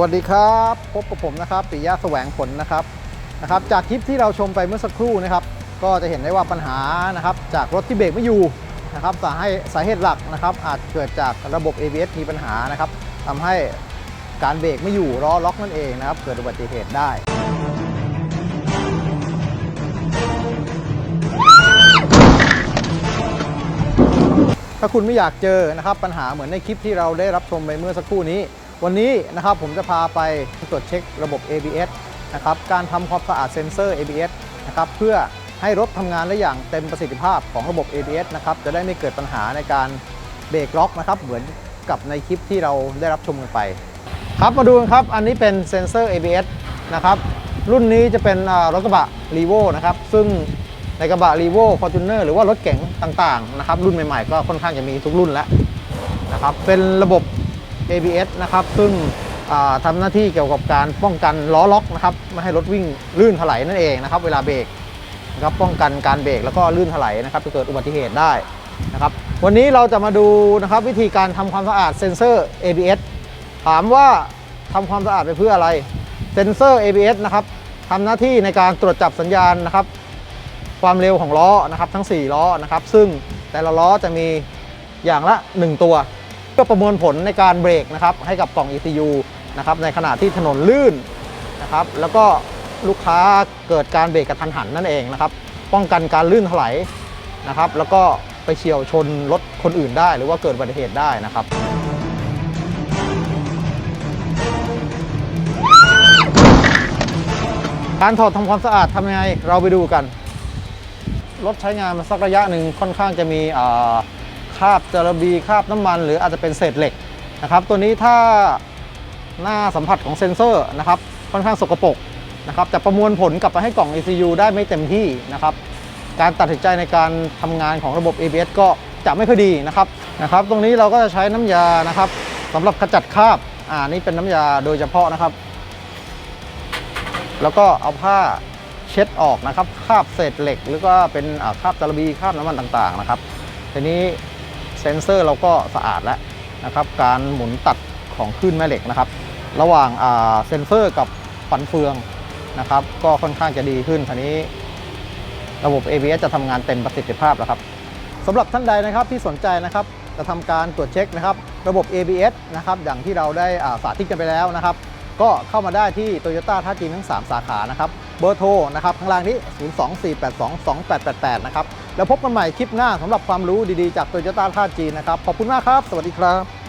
วัสดีครับพบกับผมนะครับปิยะแสวงผลนะครับนะครับ จากคลิปที่เราชมไปเมื่อสักครู่นะครับ ก็จะเห็นได้ว่าปัญหานะครับจากรถที่เบรกไม่อยู่นะครับสาให้สาเหตุหลักนะครับ อาจเกิดจากระบบ ABS มีปัญหานะครับทำให้การเบรกไม่อยู่ล้อล็อกนั่นเองนะครับ เกิดอุบัติเหตุได้ถ้าคุณไม่อยากเจอนะครับปัญหาเหมือนในคลิปที่เราได้รับชมไปเมื่อสักครู่นี้ วันนี้นะครับผมจะพาไปตรวจเช็คระบบ ABS นะครับการทำความสะอาดเซ็นเซอร์ ABS นะครับเพื่อให้รถทำงานได้อย่างเต็มประสิทธิภาพของระบบ ABS นะครับจะได้ไม่เกิดปัญหาในการเบรกล็อกนะครับเหมือนกับในคลิปที่เราได้รับชมกันไป ครับมาดูกันครับ อันนี้เป็นเซ็นเซอร์ ABS นะครับรุ่นนี้จะเป็นรถกระบะ r ีโวนะครับซึ่งในกระบะ r ีโว Fortuner หรือว่ารถเก๋งต่างๆนะครับรุ่นใหม่ๆ ก็ค่อนข้างจะมีทุกรุ่นแล้วนะครับเป็นระบบ ABS นะครับ ซึ่งอ่าทำหน้าที่เกี่ยวกับการป้องกันล้อล็อกนะครับไม่ให้รถวิ่งลื่นถลายนั่นเองนะครับ เวลาเบรกนะครับป้องกันการเบรกแล้วก็ลื่นถลายนะครับจะเกิดอุบัติเหตุได้นะครับ วันนี้เราจะมาดูนะครับวิธีการทำความสะอาดเซ็นเซอร์ ABS ถามว่าทำความสะอาดไปเพื่ออะไรเซ็นเซอร์ ABS นะครับทำหน้าที่ในการตรวจจับสัญญาณนะครับ ความเร็วของล้อนะครับ ทั้ง 4 ล้อนะครับ ซึ่งแต่ละล้อจะมีอย่างละ 1 ตัว เพื่อประมวลผลในการเบรกนะครับให้กับกล่อง ECU นะครับในขณะที่ถนนลื่นนะครับแล้วก็ลูกค้าเกิดการเบรกกระทันหันนั่นเองนะครับป้องกันการลื่นถลายนะครับแล้วก็ไปเฉียวชนรถคนอื่นได้ หรือว่าเกิดอุบัติเหตุได้นะครับการถอดทำความสะอาดทำยังไงเราไปดูกัน รถใช้งานมาสักระยะหนึ่งค่อนข้างจะมีอ่า คราบจระบีคราบน้ำมัน หรืออาจจะเป็นเศษเหล็กนะครับ ตัวนี้ถ้าหน้าสัมผัสของเซ็นเซอร์นะครับค่อนข้างสกปรกนะครับจะประมวลผลกลับไปให้กล่อง ECU ได้ไม่เต็มที่นะครับ การตัดสินใจในการทำงานของระบบ ABS ก็จะไม่ค่อยดีนะครับนะครับ ตรงนี้เราก็จะใช้น้ำยานะครับสำหรับขจัดคราบอ่านี่เป็นน้ำยาโดยเฉพาะนะครับ แล้วก็เอาผ้าเช็ดออกนะครับคราบเศษเหล็ก หรือก็เป็นคราบจระบีคราบน้ำมันต่างๆนะครับทีนี้ ซนเซอร์เราก็สะอาดแล้วนะครับการหมุนตัดของคลื่นแม่เหล็กนะครับ ระหว่างเซนเซอร์กับฟันเฟืองนะครับ ก็ค่อนข้างจะดีขึ้นทีนี้ ระบบ ABS จะทำงานเต็มประสิทธิภาพแล้วครับสำหรับท่านใดนะครับที่สนใจนะครับจะทำการตรวจเช็คนะครับ ระบบ ABS นะครับอย่างที่เราได้สาธิตกันไปแล้วนะครับ ก็เข้ามาได้ที่ Toyota ท่าจีนทั้ง 3 สาขานะครับ เบอร์โทรนะครับข้างล่างนี้ 024822888 นะครับ แล้วพบกันใหม่คลิปหน้าสำหรับความรู้ดีๆจากโตโยต้าท่าจีนนะครับ ขอบคุณมากครับ สวัสดีครับ